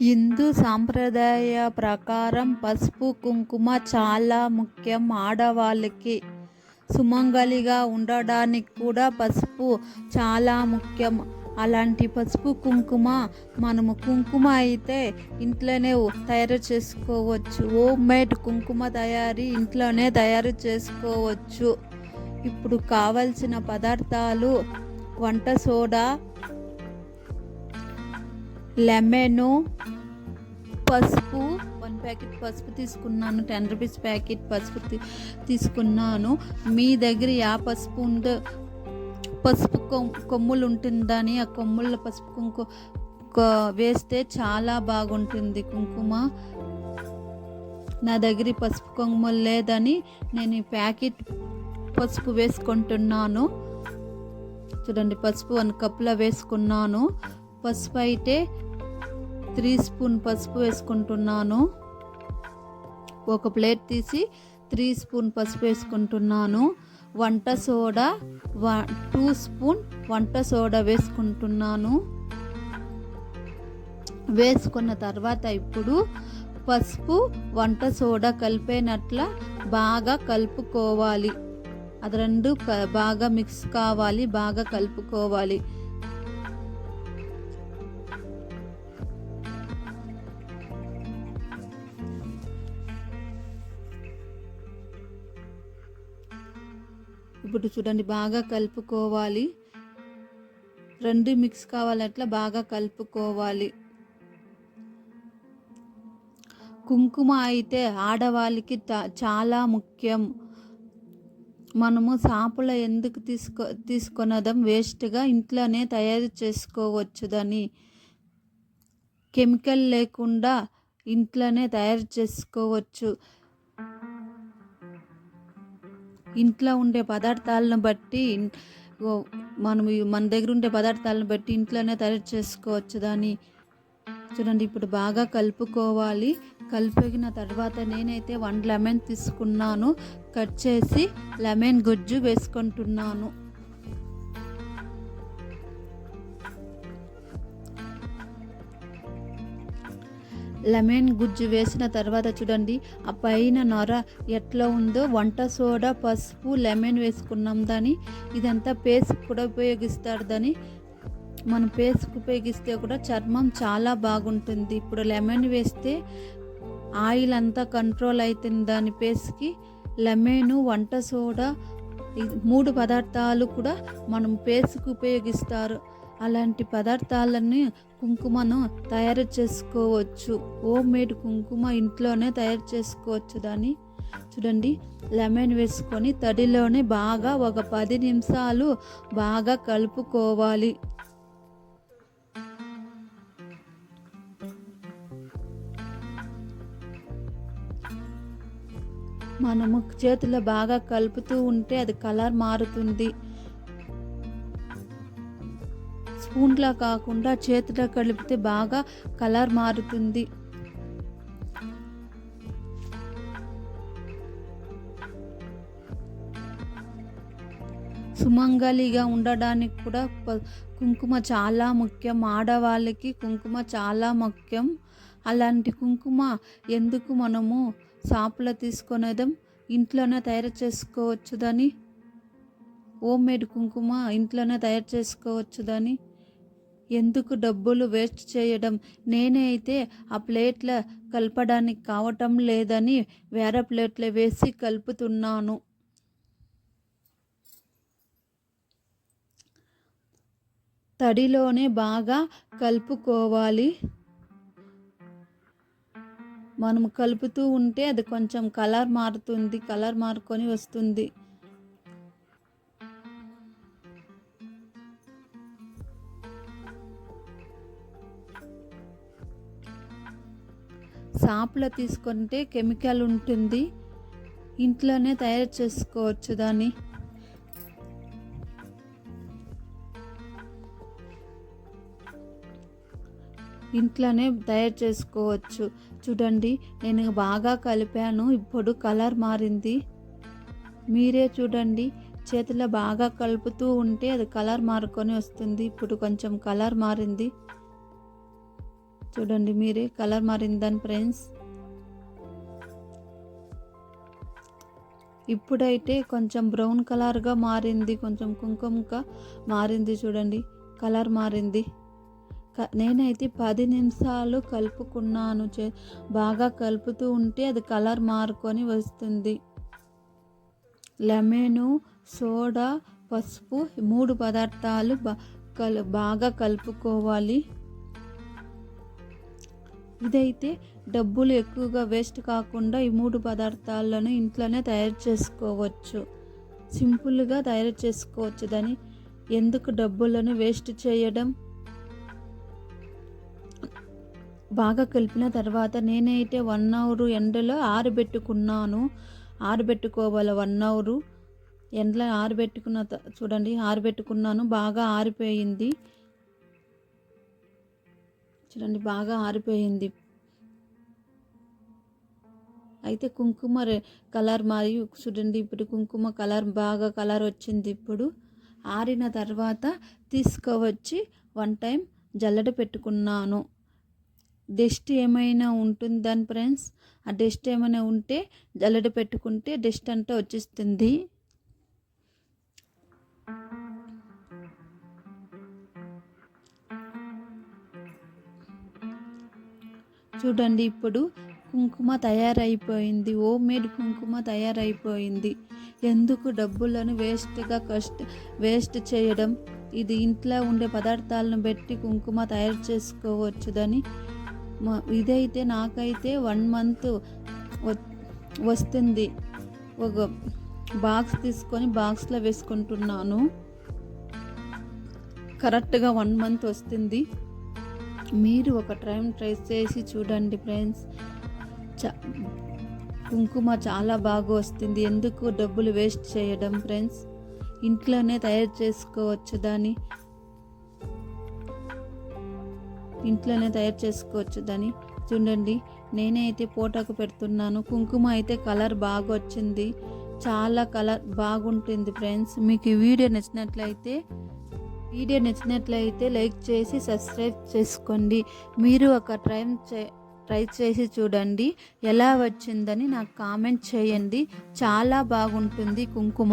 హిందూ సాంప్రదాయ ప్రకారం పసుపు కుంకుమ చాలా ముఖ్యం ఆడవాళ్ళకి. సుమంగలిగా ఉండడానికి కూడా పసుపు చాలా ముఖ్యం. అలాంటి పసుపు కుంకుమ మనము కుంకుమ అయితే ఇంట్లోనే తయారు చేసుకోవచ్చు. హోమ్ మేడ్ కుంకుమ తయారీ ఇంట్లోనే తయారు చేసుకోవచ్చు. ఇప్పుడు కావలసిన పదార్థాలు వంట సోడా లెమను పసుపు వన్ ప్యాకెట్ పసుపు తీసుకున్నాను టెన్ రూపీస్ ప్యాకెట్ పసుపు తీ- తీసుకున్నాను. మీ దగ్గర యా పసుపు ఉందో పసుపు కొమ్- కొమ్ములు ఉంటుందని ఆ కొమ్ముల పసుపు కుంకు వేస్తే చాలా బాగుంటుంది కుంకుమ. నా దగ్గర పసుపు కొమ్ములు లేదని నేను ఈ ప్యాకెట్ పసుపు వేసుకుంటున్నాను. చూడండి పసుపు వన్ కప్లో వేసుకున్నాను. పసుపు అయితే త్రీ స్పూన్ పసుపు వేసుకుంటున్నాను. ఒక ప్లేట్ తీసి త్రీ స్పూన్ పసుపు వేసుకుంటున్నాను. వంట సోడా వ టూ స్పూన్ వంట సోడా వేసుకుంటున్నాను. వేసుకున్న తర్వాత ఇప్పుడు పసుపు వంట సోడా కలిపేనట్ల బాగా కలుపుకోవాలి. అది రెండు బాగా మిక్స్ కావాలి బాగా కలుపుకోవాలి. ఇప్పుడు చూడండి బాగా కలుపుకోవాలి. రెండు మిక్స్ కావాలట్లా బాగా కలుపుకోవాలి. కుంకుమ అయితే ఆడవాళ్ళకి చాలా ముఖ్యం. మనము సాపులో ఎందుకు తీసుకో తీసుకొనడం వేస్ట్గా ఇంట్లోనే తయారు చేసుకోవచ్చు కెమికల్ లేకుండా ఇంట్లోనే తయారు చేసుకోవచ్చు. ఇంట్లో ఉండే పదార్థాలను బట్టి మనం మన దగ్గర ఉండే పదార్థాలను బట్టి ఇంట్లోనే తయారు చేసుకోవచ్చు దాన్ని చూడండి ఇప్పుడు బాగా కలుపుకోవాలి. కలిపిన తర్వాత నేనైతే వన్ లెమన్ తీసుకున్నాను. కట్ చేసి లెమన్ గుజ్జు వేసుకుంటున్నాను. లెమన్ గుజ్జు వేసిన తర్వాత చూడండి ఆ పైన నొర ఎట్లా ఉందో వంట సోడా పసుపు లెమన్ వేసుకున్నాం దాని ఇదంతా పేస్ట్ కూడా ఉపయోగిస్తారు దాని మనం పేస్ట్ ఉపయోగిస్తే కూడా చర్మం చాలా బాగుంటుంది. ఇప్పుడు లెమన్ వేస్తే ఆయిల్ అంతా కంట్రోల్ అవుతుంది దాని పేస్ట్కి. లెమన్ వంట సోడా ఈ మూడు పదార్థాలు కూడా మనం పేస్ట్కి ఉపయోగిస్తారు. అలాంటి పదార్థాలని కుంకుమను తయారు చేసుకోవచ్చు. హోమ్ మేడ్ కుంకుమ ఇంట్లోనే తయారు చేసుకోవచ్చు దాన్ని. చూడండి లెమన్ వేసుకొని తడిలోనే బాగా ఒక పది నిమిషాలు బాగా కలుపుకోవాలి. మనము చేతిలో బాగా కలుపుతూ ఉంటే అది కలర్ మారుతుంది. స్పూన్లా కాకుండా చేతిలో కలిపితే బాగా కలర్ మారుతుంది. సుమంగలిగా ఉండడానికి కూడా కుంకుమ చాలా ముఖ్యం. ఆడవాళ్ళకి కుంకుమ చాలా ముఖ్యం. అలాంటి కుంకుమ ఎందుకు మనము షాపులో తీసుకునేదాం? ఇంట్లోనే తయారు చేసుకోవచ్చుదని. హోమ్ మేడ్ కుంకుమ ఇంట్లోనే తయారు చేసుకోవచ్చుదని. ఎందుకు డబ్బులు వేస్ట్ చేయడం? నేనే అయితే ఆ ప్లేట్ల కలపడానికి కావటం లేదని వేరే ప్లేట్లో వేసి కలుపుతున్నాను. తడిలోనే బాగా కలుపుకోవాలి. మనం కలుపుతూ ఉంటే అది కొంచెం కలర్ మారుతుంది కలర్ మారుకొని వస్తుంది. షాప్లో తీసుకుంటే కెమికల్ ఉంటుంది. ఇంట్లోనే తయారు చేసుకోవచ్చు దాన్ని. ఇంట్లోనే తయారు చేసుకోవచ్చు. చూడండి నేను బాగా కలిపాను. ఇప్పుడు కలర్ మారింది. మీరే చూడండి చేతిలో బాగా కలుపుతూ ఉంటే అది కలర్ మారుకొని వస్తుంది. ఇప్పుడు కొంచెం కలర్ మారింది. చూడండి మీరే కలర్ మారిందని ఫ్రెండ్స్. ఇప్పుడైతే కొంచెం బ్రౌన్ కలర్గా మారింది కొంచెం కుంకుమగా మారింది చూడండి కలర్ మారింది. నేనైతే పది నిమిషాలు కలుపుకున్నాను చే- బాగా కలుపుతూ ఉంటే అది కలర్ మారుకొని వస్తుంది. లెమను సోడా పసుపు మూడు పదార్థాలు బా కలు బాగా కలుపుకోవాలి. ఇదైతే డబ్బులు ఎక్కువగా వేస్ట్ కాకుండా ఈ మూడు పదార్థాలను ఇంట్లోనే తయారు చేసుకోవచ్చు. సింపుల్గా తయారు చేసుకోవచ్చు. దాన్ని ఎందుకు డబ్బులను వేస్ట్ చేయడం? బాగా కలిపిన తర్వాత నేనైతే వన్ అవర్ ఎండలో ఆరబెట్టుకున్నాను. ఆరబెట్టుకోవాలి వన్ అవరు. ఎండలో ఆరబెట్టుకున్న త- చూడండి ఆరబెట్టుకున్నాను. బాగా ఆరిపోయింది. చూడండి బాగా ఆరిపోయింది. అయితే కుంకుమ కలర్ మరియు చూడండి ఇప్పుడు కుంకుమ కలర్ బాగా కలర్ వచ్చింది ఇప్పుడు. ఆరిన తర్వాత తీసుకువచ్చి వన్ టైం జల్లెడ పెట్టుకున్నాను. డస్ట్ ఏమైనా ఉంటుందని ఫ్రెండ్స్? ఆ డస్ట్ ఏమైనా ఉంటే జల్లెడ పెట్టుకుంటే డస్ట్ అంతా వచ్చేస్తుంది. చూడండి ఇప్పుడు కుంకుమ తయారైపోయింది హోమ్ మేడ్ కుంకుమ తయారైపోయింది. ఎందుకు డబ్బులను వేస్ట్గా కష్ట వేస్ట్ చేయడం? ఇది ఇంట్లో ఉండే పదార్థాలను పెట్టి కుంకుమ తయారు చేసుకోవచ్చుదని మా- ఇదైతే నాకైతే వన్ మంత్ వస్తుంది. ఒక బాక్స్ తీసుకొని బాక్స్లో వేసుకుంటున్నాను. కరెక్ట్గా వన్ మంత్ వస్తుంది. మీరు ఒక టైం ట్రై చేసి చూడండి ఫ్రెండ్స్. చ కుంకుమ చాలా బాగా వస్తుంది. ఎందుకు డబ్బులు వేస్ట్ చేయడం ఫ్రెండ్స్? ఇంట్లోనే తయారు చేసుకోవచ్చు దాన్ని. ఇంట్లోనే తయారు చేసుకోవచ్చు దాన్ని. చూడండి నేనే అయితే పోటాకు పెడుతున్నాను. కుంకుమ అయితే కలర్ బాగా వచ్చింది. చాలా కలర్ బాగుంటుంది ఫ్రెండ్స్. మీకు ఈ వీడియో నచ్చినట్లయితే వీడియో నచ్చినట్లయితే లైక్ చేసి సబ్స్క్రైబ్ చేసుకోండి. మీరు ఒక ట్రై చే ట్రై చేసి చూడండి. ఎలా వచ్చిందని నాకు కామెంట్ చేయండి. చాలా బాగుంటుంది కుంకుమ.